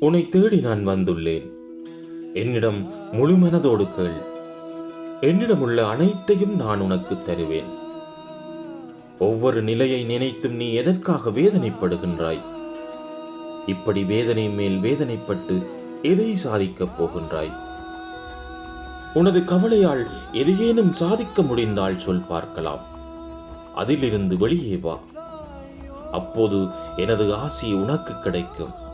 உன்னை தேடி நான் வந்துள்ளேன். என்னிடம் முழு மனதோடு கேள். என்னிடமுள்ள அனைத்தையும் நான் உனக்கு தருவேன். ஒவ்வொரு நிலையை நினைத்தும் நீ எதற்காக வேதனைப்படுகின்றாய்? இப்படி வேதனை மேல் வேதனைப்பட்டு எதை சாதிக்கப் போகின்றாய்? உனது கவலையால் எதையேனும் சாதிக்க முடிந்தால் சொல் பார்க்கலாம். அதிலிருந்து வெளியே வா. அப்போது எனது ஆசி உனக்கு கிடைக்கும்.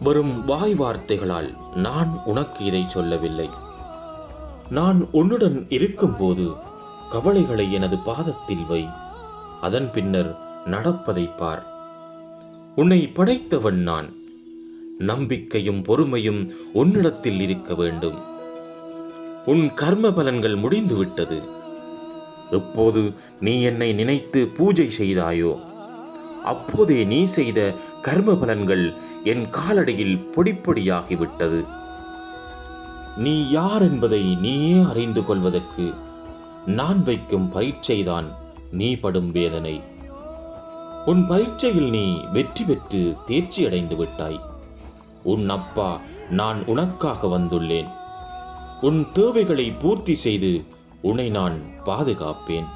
வரும் வாய் வார்த்தைகளால் நான் உனக்கு இதை சொல்லவில்லை. நான் உன்னுடன் இருக்கும்போது கவலைகளை எனது பாதத்தில் வை. அதன் பின்னர் நடப்பதை பார். உன்னை படைத்தவன் நான். நம்பிக்கையும் பொறுமையும் உன்னிடத்தில் இருக்க வேண்டும். உன் கர்ம பலன்கள் முடிந்துவிட்டது. எப்போது நீ என்னை நினைத்து பூஜை செய்தாயோ அப்போதே நீ செய்த கர்ம பலன்கள் என் காலடியில் பொடிப்பொடியாகிவிட்டது. நீ யார் என்பதை நீயே அறிந்து கொள்வதற்கு நான் வைக்கும் பரீட்சைதான் நீ படும் வேதனை. உன் பரீட்சையில் நீ வெற்றி பெற்று தேர்ச்சி அடைந்து விட்டாய். உன் அப்பா நான் உனக்காக வந்துள்ளேன். உன் தேவைகளை பூர்த்தி செய்து உன்னை நான் பாதுகாப்பேன்.